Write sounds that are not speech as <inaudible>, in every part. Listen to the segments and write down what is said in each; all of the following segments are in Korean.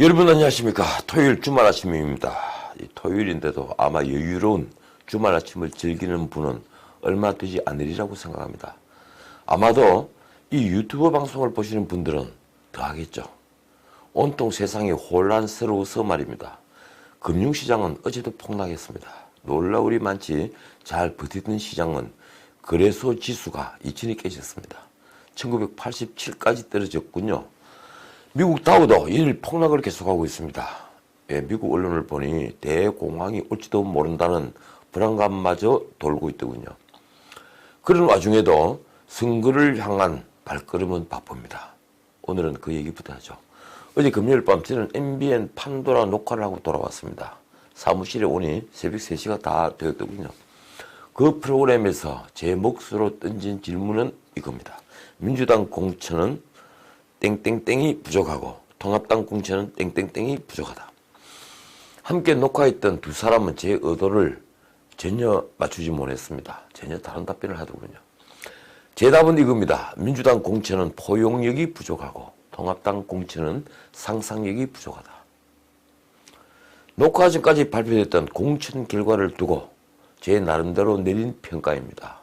여러분 안녕하십니까? 토요일 주말 아침입니다. 이 토요일인데도 아마 여유로운 주말 아침을 즐기는 분은 얼마 되지 않으리라고 생각합니다. 아마도 이 유튜브 방송을 보시는 분들은 더 하겠죠. 온통 세상이 혼란스러워서 말입니다. 금융시장은 어제도 폭락했습니다. 놀라울이 많지 잘 버티던 시장은 거래소 지수가 2천이 깨졌습니다. 1987까지 떨어졌군요 미국 다우도 일 폭락을 계속하고 있습니다. 예, 미국 언론을 보니 대공황이 올지도 모른다는 불안감마저 돌고 있더군요. 그런 와중에도 선거를 향한 발걸음은 바쁩니다. 오늘은 그 얘기부터 하죠. 어제 금요일 밤 저는 MBN 판도라 녹화를 하고 돌아왔습니다. 사무실에 오니 새벽 3시가 다 되었더군요. 그 프로그램에서 제 몫으로 던진 질문은 이겁니다. 민주당 공천은 땡땡땡이 부족하고 통합당 공천은 땡땡땡이 부족하다. 함께 녹화했던 두 사람은 제 의도를 전혀 맞추지 못했습니다. 전혀 다른 답변을 하더군요. 제 답은 이겁니다. 민주당 공천은 포용력이 부족하고 통합당 공천은 상상력이 부족하다. 녹화 전까지 발표됐던 공천 결과를 두고 제 나름대로 내린 평가입니다.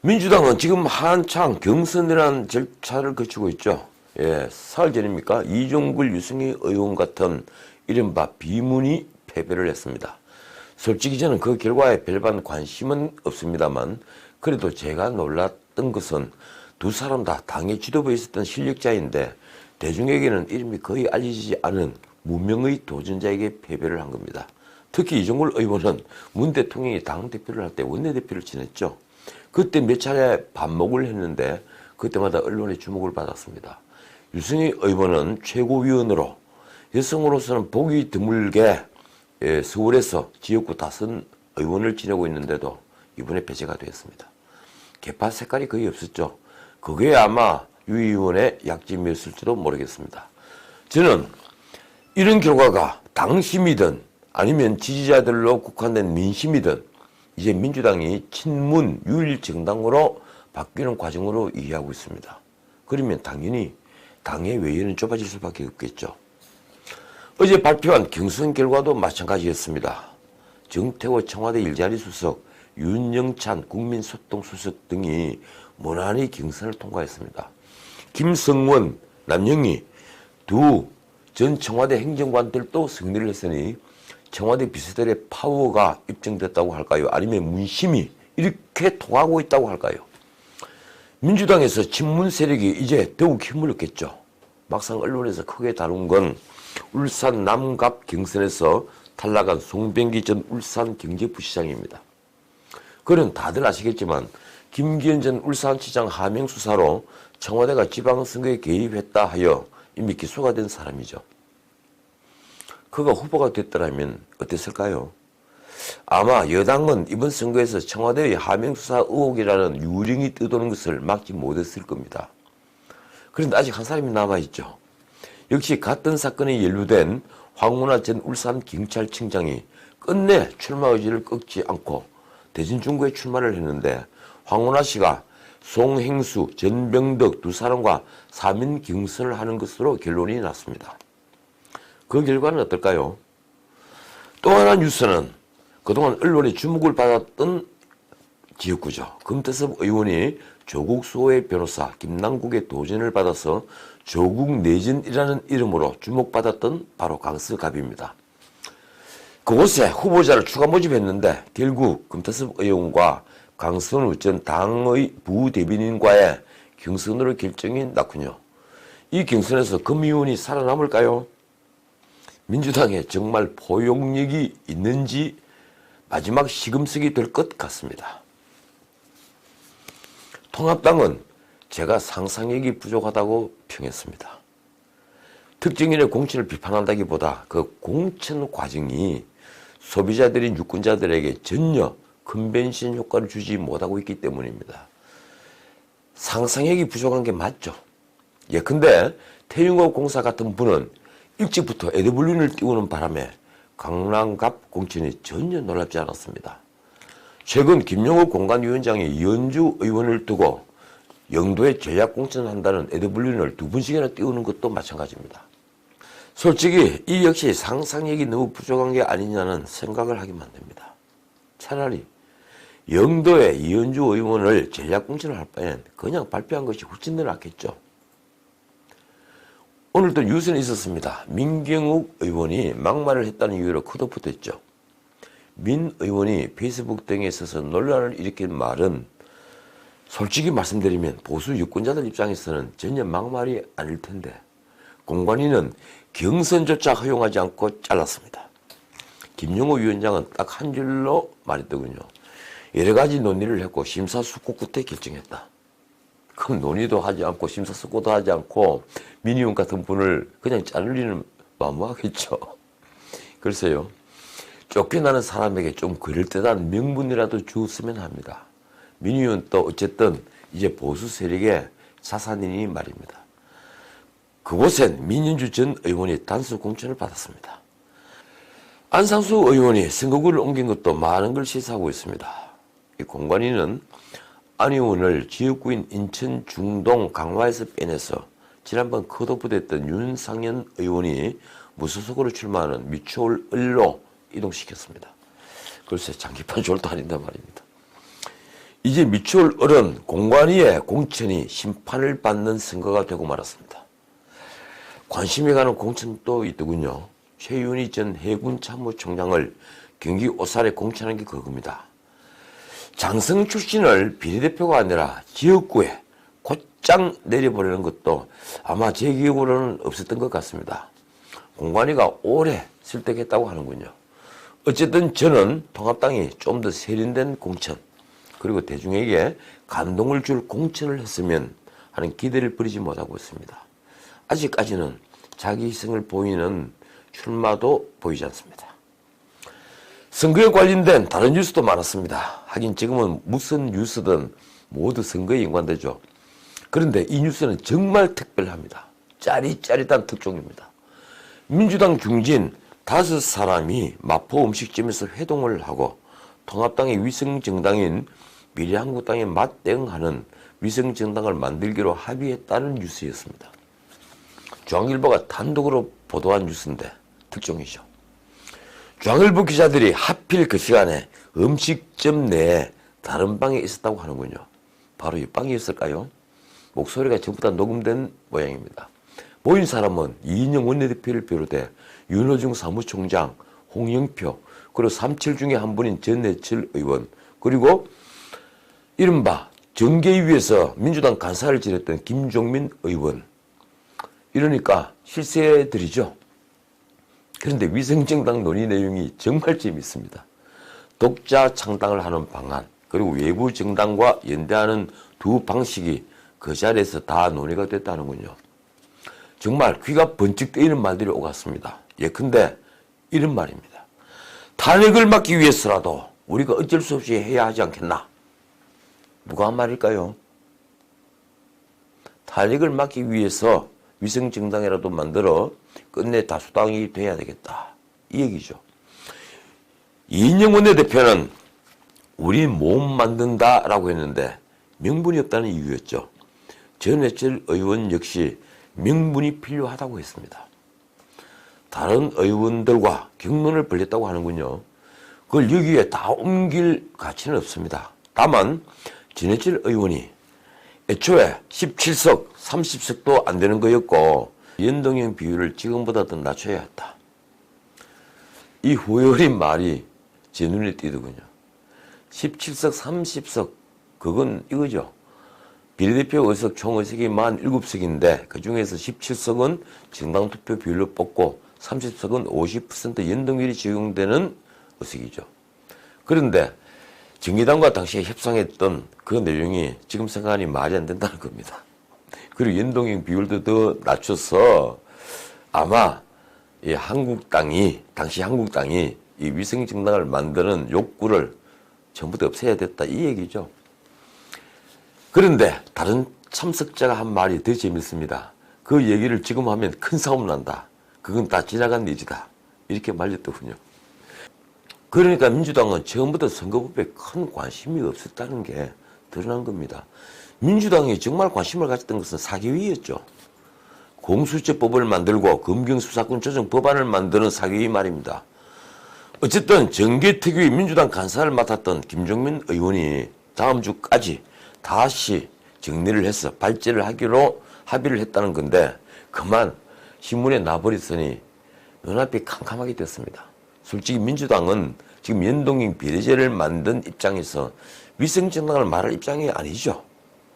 민주당은 지금 한창 경선이라는 절차를 거치고 있죠. 예, 사흘 전입니까? 이종글 유승희 의원 같은 이른바 비문이 패배를 했습니다. 솔직히 저는 그 결과에 별반 관심은 없습니다만 그래도 제가 놀랐던 것은 두 사람 다 당의 지도부에 있었던 실력자인데 대중에게는 이름이 거의 알려지지 않은 무명의 도전자에게 패배를 한 겁니다. 특히 이종걸 의원은 문 대통령이 당대표를 할 때 원내대표를 지냈죠. 그때 몇 차례 반목을 했는데 그때마다 언론의 주목을 받았습니다. 유승희 의원은 최고위원으로 여성으로서는 보기 드물게 예, 서울에서 지역구 다선 의원을 지내고 있는데도 이번에 배제가 되었습니다. 개파 색깔이 거의 없었죠. 그게 아마 유 의원의 약점이었을지도 모르겠습니다. 저는 이런 결과가 당심이든 아니면 지지자들로 국한된 민심이든 이제 민주당이 친문 유일 정당으로 바뀌는 과정으로 이해하고 있습니다. 그러면 당연히 당의 외연은 좁아질 수밖에 없겠죠. 어제 발표한 경선 결과도 마찬가지였습니다. 정태호 청와대 일자리 수석, 윤영찬 국민소통 수석 등이 무난히 경선을 통과했습니다. 김성원, 남영희 두 전 청와대 행정관들도 승리를 했으니 청와대 비서들의 파워가 입증됐다고 할까요? 아니면 문심이 이렇게 통하고 있다고 할까요? 민주당에서 친문 세력이 이제 더욱 힘을 얻겠죠. 막상 언론에서 크게 다룬 건 울산 남갑 경선에서 탈락한 송병기 전 울산 경제부시장입니다. 그는 다들 아시겠지만 김기현 전 울산시장 하명 수사로 청와대가 지방선거에 개입했다 하여 이미 기소가 된 사람이죠. 그가 후보가 됐더라면 어땠을까요? 아마 여당은 이번 선거에서 청와대의 하명수사 의혹이라는 유령이 떠도는 것을 막지 못했을 겁니다. 그런데 아직 한 사람이 남아있죠. 역시 같은 사건에 연루된 황운하 전 울산 경찰청장이 끝내 출마 의지를 꺾지 않고 대전 중구에 출마를 했는데 황운하 씨가 송행수, 전병덕 두 사람과 3인 경선을 하는 것으로 결론이 났습니다. 그 결과는 어떨까요? 또 하나 뉴스는 그동안 언론의 주목을 받았던 지역구죠. 금태섭 의원이 조국 수호의 변호사 김남국의 도전을 받아서 조국 내전이라는 이름으로 주목받았던 바로 강서갑입니다. 그곳에 후보자를 추가 모집했는데 결국 금태섭 의원과 강선우 전 당의 부대변인과의 경선으로 결정이 났군요. 이 경선에서 금 의원이 살아남을까요? 민주당에 정말 포용력이 있는지 마지막 시금석이 될 것 같습니다. 통합당은 제가 상상력이 부족하다고 평했습니다. 특정인의 공천을 비판한다기보다 그 공천 과정이 소비자들인 유권자들에게 전혀 컨벤션 효과를 주지 못하고 있기 때문입니다. 상상력이 부족한 게 맞죠. 예, 근데 태융업 공사 같은 분은 일찍부터 에드블린을 띄우는 바람에 강남갑 공천이 전혀 놀랍지 않았습니다. 최근 김용호 공간위원장이 연주 의원을 두고 영도에 전략 공천한다는 에드블린을 두 번씩이나 띄우는 것도 마찬가지입니다. 솔직히 이 역시 상상력이 너무 부족한 게 아니냐는 생각을 하게 만듭니다. 차라리 영도의 이현주 의원을 전략공천을 할 바엔 그냥 발표한 것이 훨씬 더 낫겠죠. 오늘도 뉴스는 있었습니다. 민경욱 의원이 막말을 했다는 이유로 컷오프 됐죠. 민 의원이 페이스북 등에 있어서 논란을 일으킨 말은 솔직히 말씀드리면 보수 유권자들 입장에서는 전혀 막말이 아닐 텐데 공관위는 경선조차 허용하지 않고 잘랐습니다. 김용호 위원장은 딱 한 줄로 말했더군요. 여러 가지 논의를 했고 심사숙고 끝에 결정했다. 그럼 논의도 하지 않고 심사숙고도 하지 않고 민의원 같은 분을 그냥 자르리는 마무하겠죠. <laughs> 글쎄요. 쫓겨나는 사람에게 좀 그럴듯한 명분이라도 주었으면 합니다. 민의원 또 어쨌든 이제 보수 세력의 자산이니 말입니다. 그곳엔 민윤주 전 의원이 단수 공천을 받았습니다. 안상수 의원이 선거구를 옮긴 것도 많은 걸 시사하고 있습니다. 이 공관위는 안 의원을 지역구인 인천 중동 강화에서 빼내서 지난번 컷오프됐던 윤상현 의원이 무소속으로 출마하는 미추홀 을로 이동시켰습니다. 글쎄 장기판 졸도 아닌단 말입니다. 이제 미추홀 을은 공관위의 공천이 심판을 받는 선거가 되고 말았습니다. 관심이 가는 공천 또 있더군요. 최윤희 전 해군 참모총장을 경기 오살에 공천한 게 그겁니다. 장성 출신을 비례대표가 아니라 지역구에 곧장 내려보내는 것도 아마 제 기억으로는 없었던 것 같습니다. 공관위가 오래 설득했다고 하는군요. 어쨌든 저는 통합당이 좀 더 세련된 공천 그리고 대중에게 감동을 줄 공천을 했으면 하는 기대를 버리지 못하고 있습니다. 아직까지는 자기 희생을 보이는 출마도 보이지 않습니다. 선거에 관련된 다른 뉴스도 많았습니다. 하긴 지금은 무슨 뉴스든 모두 선거에 연관되죠. 그런데 이 뉴스는 정말 특별합니다. 짜릿짜릿한 특종입니다. 민주당 중진 다섯 사람이 마포 음식점에서 회동을 하고 통합당의 위성정당인 미래한국당에 맞대응하는 위성정당을 만들기로 합의했다는 뉴스였습니다. 중앙일보가 단독으로 보도한 뉴스인데 특종이죠. 중앙일보 기자들이 하필 그 시간에 음식점 내에 다른 방에 있었다고 하는군요. 바로 이 방이었을까요? 목소리가 전부 다 녹음된 모양입니다. 모인 사람은 이인영 원내대표를 비롯해 윤호중 사무총장, 홍영표, 그리고 삼칠 중에 한 분인 전해철 의원, 그리고 이른바 정계위에서 민주당 간사를 지냈던 김종민 의원. 이러니까 실세들이죠. 그런데 위성정당 논의 내용이 정말 재밌습니다. 독자 창당을 하는 방안, 그리고 외부 정당과 연대하는 두 방식이 그 자리에서 다 논의가 됐다는군요. 정말 귀가 번쩍 뜨이는 말들이 오갔습니다. 예컨대 이런 말입니다. 탄핵을 막기 위해서라도 우리가 어쩔 수 없이 해야 하지 않겠나? 누가 한 말일까요? 탄핵을 막기 위해서 위성 정당이라도 만들어 끝내 다수당이 돼야 되겠다. 이 얘기죠. 이인영 원내대표는 우리 몸 만든다라고 했는데 명분이 없다는 이유였죠. 전해철 의원 역시 명분이 필요하다고 했습니다. 다른 의원들과 경론을 벌였다고 하는군요. 그걸 여기에 다 옮길 가치는 없습니다. 다만 전해철 의원이 애초에 17석, 30석도 안 되는 거였고 연동형 비율을 지금보다 더 낮춰야 했다. 이 후회어린 말이 제 눈에 띄더군요. 17석, 30석 그건 이거죠. 비례대표 의석 총의석이 47석인데 그 중에서 17석은 정당투표 비율로 뽑고 30석은 50% 연동률이 적용되는 의석이죠. 그런데 정의당과 당시에 협상했던 그 내용이 지금 생각하니 말이 안 된다는 겁니다. 그리고 연동형 비율도 더 낮춰서 아마 이 한국당이 당시 한국당이 이 위성 정당을 만드는 욕구를 전부 다 없애야 됐다 이 얘기죠. 그런데 다른 참석자가 한 말이 더 재밌습니다. 그 얘기를 지금 하면 큰 싸움 난다. 그건 다 지나간 일이다. 이렇게 말렸더군요. 그러니까 민주당은 처음부터 선거법에 큰 관심이 없었다는 게 드러난 겁니다. 민주당이 정말 관심을 가졌던 것은 사개위였죠. 공수처법을 만들고 검경수사권 조정 법안을 만드는 사격이 말입니다. 어쨌든 정계특위 민주당 간사를 맡았던 김종민 의원이 다음 주까지 다시 정리를 해서 발제를 하기로 합의를 했다는 건데 그만 신문에 나버렸으니 눈앞이 캄캄하게 됐습니다. 솔직히 민주당은 지금 연동형 비례제를 만든 입장에서 위성정당을 말할 입장이 아니죠.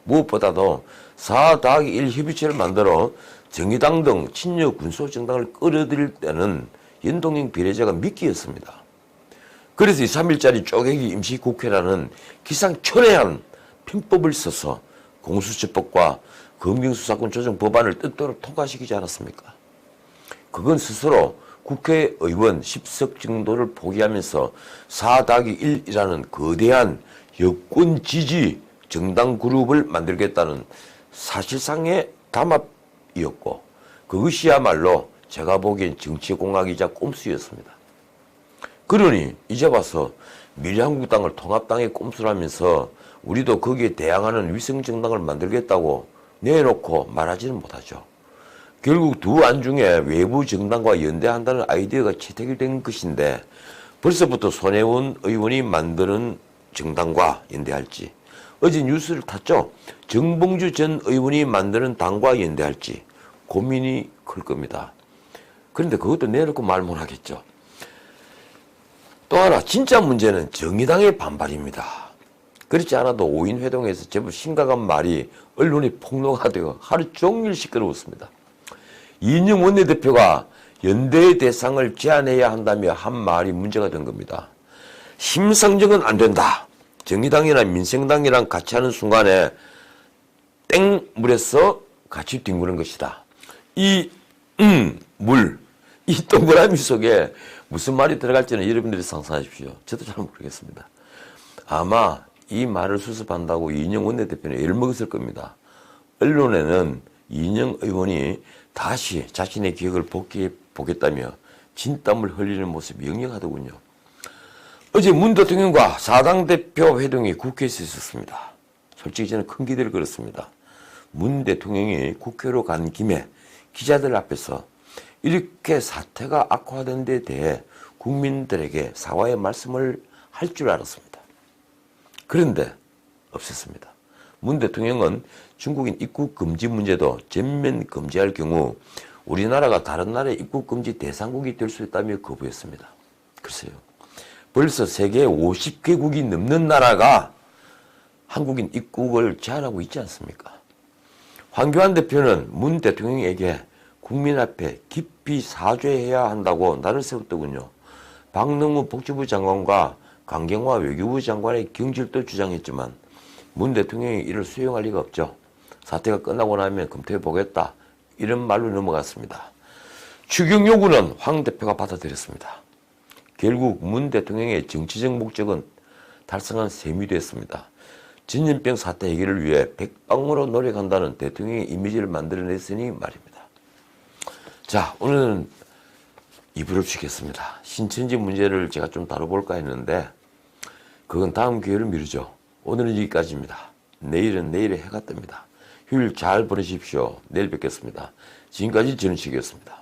무엇보다도 4 더하기 1 협의체를 만들어 정의당 등 친여 군소 정당을 끌어들일 때는 연동형 비례제가 미끼였습니다. 그래서 이 3일짜리 쪼개기 임시국회라는 기상천외한 편법을 써서 공수처법과 검경수사권 조정 법안을 뜻대로 통과시키지 않았습니까? 그건 스스로 국회의원 10석 정도를 포기하면서 4 더하기 1이라는 거대한 여권 지지 정당 그룹을 만들겠다는 사실상의 담합이었고 그것이야말로 제가 보기엔 정치공학이자 꼼수였습니다. 그러니 이제 와서 미래한국당을 통합당의 꼼수라면서 우리도 거기에 대항하는 위성정당을 만들겠다고 내놓고 말하지는 못하죠. 결국 두 안 중에 외부 정당과 연대한다는 아이디어가 채택이 된 것인데 벌써부터 손혜원 의원이 만드는 정당과 연대할지 어제 뉴스를 탔죠. 정봉주 전 의원이 만드는 당과 연대할지 고민이 클 겁니다. 그런데 그것도 내놓고 말 못하겠죠. 또 하나 진짜 문제는 정의당의 반발입니다. 그렇지 않아도 5인 회동에서 제법 심각한 말이 언론에 폭로가 되어 하루 종일 시끄러웠습니다. 이인영 원내대표가 연대의 대상을 제한해야 한다며 한 말이 문제가 된 겁니다. 심상정은 안 된다. 정의당이나 민생당이랑 같이 하는 순간에 땡물에서 같이 뒹구는 것이다. 이, 음, 물, 이 동그라미 속에 무슨 말이 들어갈지는 여러분들이 상상하십시오. 저도 잘 모르겠습니다. 아마 이 말을 수습한다고 이인영 원내대표는 열먹었을 겁니다. 언론에는 이인영 의원이 다시 자신의 기억을 복귀해 보겠다며 진땀을 흘리는 모습이 역력하더군요. 어제 문 대통령과 사당 대표 회동이 국회에서 있었습니다. 솔직히 저는 큰 기대를 걸었습니다. 문 대통령이 국회로 간 김에 기자들 앞에서 이렇게 사태가 악화된 데 대해 국민들에게 사과의 말씀을 할 줄 알았습니다. 그런데 없었습니다. 문 대통령은 중국인 입국 금지 문제도 전면 금지할 경우 우리나라가 다른 나라의 입국 금지 대상국이 될 수 있다며 거부했습니다. 글쎄요. 벌써 세계 50개국이 넘는 나라가 한국인 입국을 제한하고 있지 않습니까? 황교안 대표는 문 대통령에게 국민 앞에 깊이 사죄해야 한다고 나를 세웠더군요. 박능우 복지부 장관과 강경화 외교부 장관의 경질도 주장했지만 문 대통령이 이를 수용할 리가 없죠. 사태가 끝나고 나면 검토해 보겠다. 이런 말로 넘어갔습니다. 추경 요구는 황 대표가 받아들였습니다. 결국 문 대통령의 정치적 목적은 달성한 셈이 됐습니다. 진진병 사태 해결을 위해 백방으로 노력한다는 대통령의 이미지를 만들어냈으니 말입니다. 자, 오늘은 이불을 쉬겠습니다. 신천지 문제를 제가 좀 다뤄볼까 했는데 그건 다음 기회를 미루죠. 오늘은 여기까지입니다. 내일은 내일의 해가 뜹니다. 휴일 잘 보내십시오. 내일 뵙겠습니다. 지금까지 전우식이었습니다.